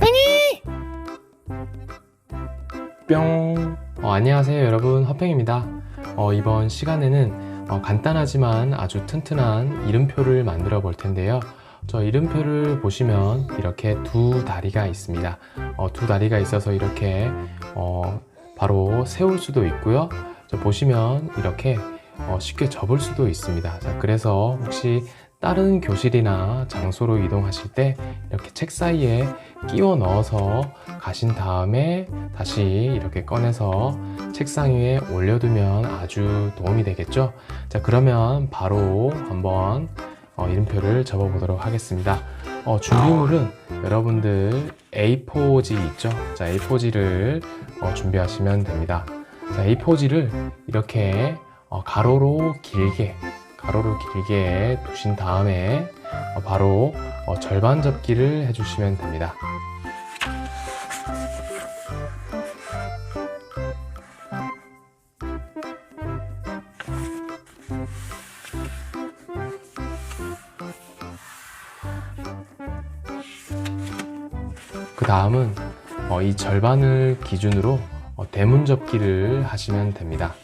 허팽이! 뿅! 어, 안녕하세요 여러분 허팽입니다. 어, 이번 시간에는 어, 간단하지만 아주 튼튼한 이름표를 만들어 볼 텐데요. 저 이름표를 보시면 이렇게 두 다리가 있습니다. 어, 두 다리가 있어서 이렇게 어, 바로 세울 수도 있고요. 저 보시면 이렇게 어, 쉽게 접을 수도 있습니다. 자, 그래서 혹시 다른 교실이나 장소로 이동하실 때 이렇게 책 사이에 끼워 넣어서 가신 다음에 다시 이렇게 꺼내서 책상 위에 올려두면 아주 도움이 되겠죠? 자, 그러면 바로 한번 어, 이름표를 접어보도록 하겠습니다. 어, 준비물은 여러분들 A4지 있죠? 자, A4지를 어, 준비하시면 됩니다. 자, A4지를 이렇게 어, 가로로 길게 가로로 길게 두신 다음에 어, 바로 어, 절반 접기를 해주시면 됩니다. 그 다음은 어, 이 절반을 기준으로 어, 대문 접기를 하시면 됩니다.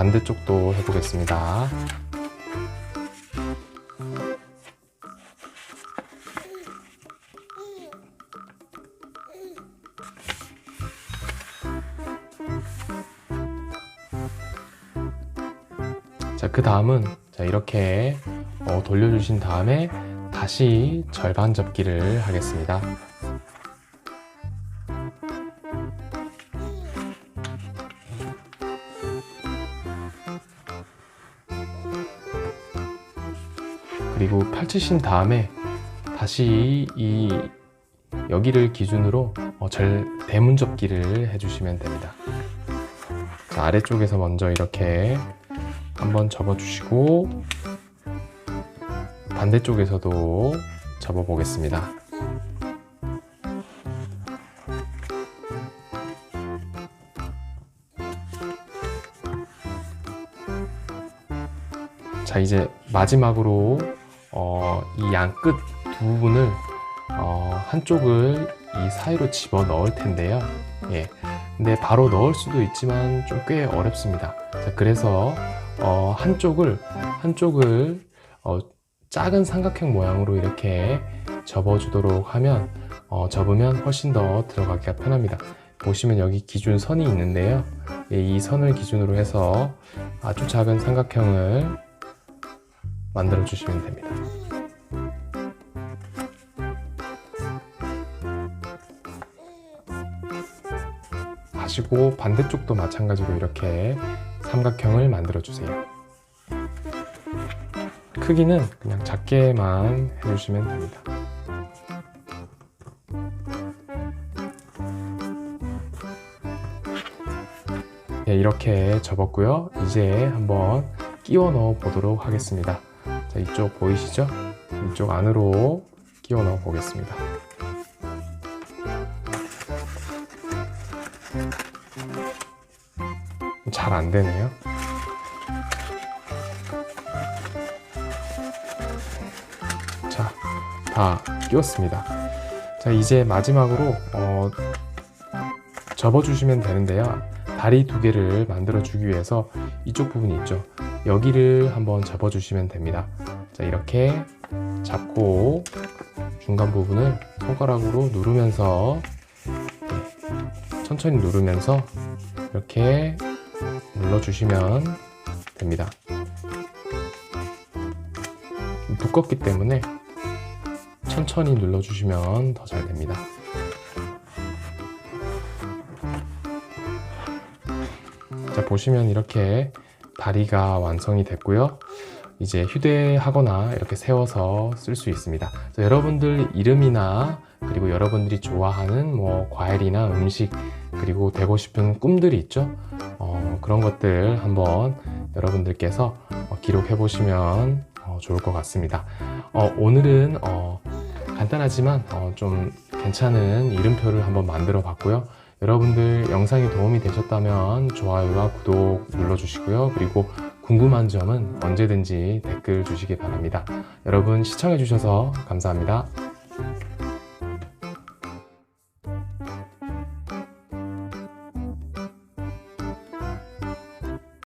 반대쪽도 해보겠습니다. 자, 그 다음은 자, 이렇게 어, 돌려주신 다음에 다시 절반 접기를 하겠습니다. 그리고 펼치신 다음에 다시 이 여기를 기준으로 어, 절 대문 접기를 해주시면 됩니다. 자, 아래쪽에서 먼저 이렇게 한번 접어주시고 반대쪽에서도 접어 보겠습니다. 자 이제 마지막으로 어, 이 양 끝 두 부분을 어, 한쪽을 이 사이로 집어 넣을 텐데요. 예. 근데 바로 넣을 수도 있지만 좀 꽤 어렵습니다. 자, 그래서 어, 한쪽을 한쪽을 어, 작은 삼각형 모양으로 이렇게 접어 주도록 하면 어, 접으면 훨씬 더 들어가기가 편합니다. 보시면 여기 기준 선이 있는데요. 예, 이 선을 기준으로 해서 아주 작은 삼각형을 만들어 주시면 됩니다. 하시고 반대쪽도 마찬가지로 이렇게 삼각형을 만들어 주세요. 크기는 그냥 작게만 해주시면 됩니다. 네, 이렇게 접었고요. 이제 한번 끼워 넣어 보도록 하겠습니다. 자, 이쪽 보이시죠? 이쪽 안으로 끼워 넣어 보겠습니다. 잘 안 되네요. 자, 다 끼웠습니다. 자, 이제 마지막으로 어, 접어주시면 되는데요. 다리 두 개를 만들어 주기 위해서 이쪽 부분이 있죠. 여기를 한번 접어주시면 됩니다. 자, 이렇게 잡고 중간 부분을 손가락으로 누르면서 네, 천천히 누르면서 이렇게 눌러주시면 됩니다. 두껍기 때문에 천천히 눌러주시면 더 잘 됩니다. 자, 보시면 이렇게 다리가 완성이 됐고요. 이제 휴대하거나 이렇게 세워서 쓸 수 있습니다. 여러분들 이름이나 그리고 여러분들이 좋아하는 뭐 과일이나 음식 그리고 되고 싶은 꿈들이 있죠. 어, 그런 것들 한번 여러분들께서 어, 기록해 보시면 어, 좋을 것 같습니다. 어, 오늘은 어, 간단하지만 어, 좀 괜찮은 이름표를 한번 만들어 봤고요. 여러분들 영상이 도움이 되셨다면 좋아요와 구독 눌러주시고요. 그리고 궁금한 점은 언제든지 댓글 주시기 바랍니다. 여러분 시청해주셔서 감사합니다.